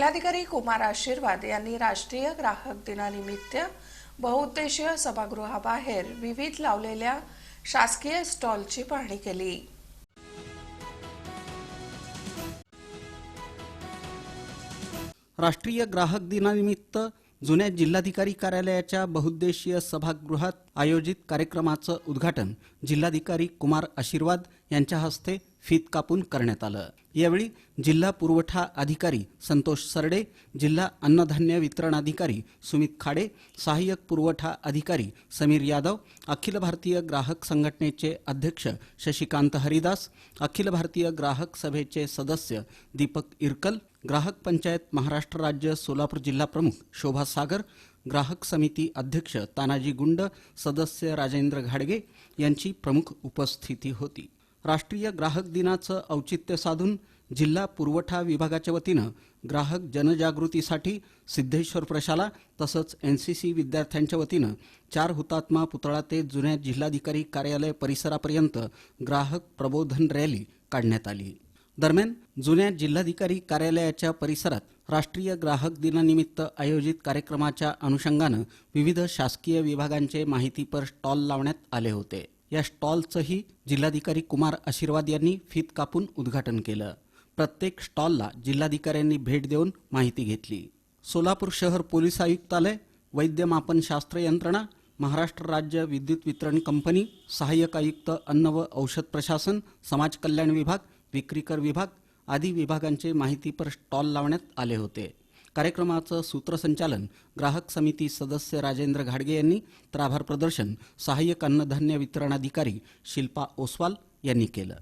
जिल्हाधिकारी कुमार आशीर्वाद यांनी राष्ट्रीय ग्राहक दिनानिमित्त बहुउद्देशीय सभागृहाबाहेर विविध लावलेल्या शासकीय स्टॉलची पाहणी केली. राष्ट्रीय ग्राहक दिनानिमित्त जुन्या जिल्हाधिकारी कार्यालयाच्या बहुउद्देशीय सभागृहात आयोजित कार्यक्रमाचं उद्घाटन जिल्हाधिकारी कुमार आशीर्वाद यांच्या हस्ते फीत कापून करण्यात आलं. यावेळी जिल्हा पुरवठा अधिकारी संतोष सरडे जिल्हा अन्नधान्य वितरण अधिकारी सुमित खाडे सहाय्यक पुरवठा अधिकारी समीर यादव अखिल भारतीय ग्राहक संघटनेचे अध्यक्ष शशिकांत हरिदास अखिल भारतीय ग्राहक सभेचे सदस्य दीपक इरकल ग्राहक पंचायत महाराष्ट्र राज्य सोलापूर जिल्हा प्रमुख शोभा सागर ग्राहक समिती अध्यक्ष तानाजी गुंड सदस्य राजेंद्र घाडगे यांची प्रमुख उपस्थिती होती. राष्ट्रीय ग्राहक दिनाचं औचित्य साधून जिल्हा पुरवठा विभागाच्या वतीनं ग्राहक जनजागृतीसाठी सिद्धेश्वर प्रशाला तसंच एनसीसी विद्यार्थ्यांच्या वतीनं चार हुतात्मा पुतळा ते जुन्या जिल्हाधिकारी कार्यालय परिसरापर्यंत ग्राहक प्रबोधन रॅली काढण्यात आली. दरम्यान जुन्या जिल्हाधिकारी कार्यालयाच्या परिसरात राष्ट्रीय ग्राहक दिनानिमित्त आयोजित कार्यक्रमाच्या अनुषंगानं विविध शासकीय विभागांचे माहितीपर स्टॉल लावण्यात आले होते. या स्टॉलचंही जिल्हाधिकारी कुमार आशीर्वाद यांनी फीत कापून उद्घाटन केलं. प्रत्येक स्टॉलला जिल्हाधिकाऱ्यांनी भेट देऊन माहिती घेतली. सोलापूर शहर पोलीस आयुक्तालय वैद्यमापनशास्त्र यंत्रणा महाराष्ट्र राज्य विद्युत वितरण कंपनी सहाय्यक आयुक्त अन्न व औषध प्रशासन समाज कल्याण विभाग विक्रीकर विभाग आदी विभागांचे माहितीपर स्टॉल लावण्यात आले होते. कार्यक्रमाचं सूत्रसंचालन ग्राहक समिती सदस्य राजेंद्र घाडगे यांनी तर आभार प्रदर्शन सहाय्यक अन्नधान्य वितरणाधिकारी शिल्पा ओसवाल यांनी केलं.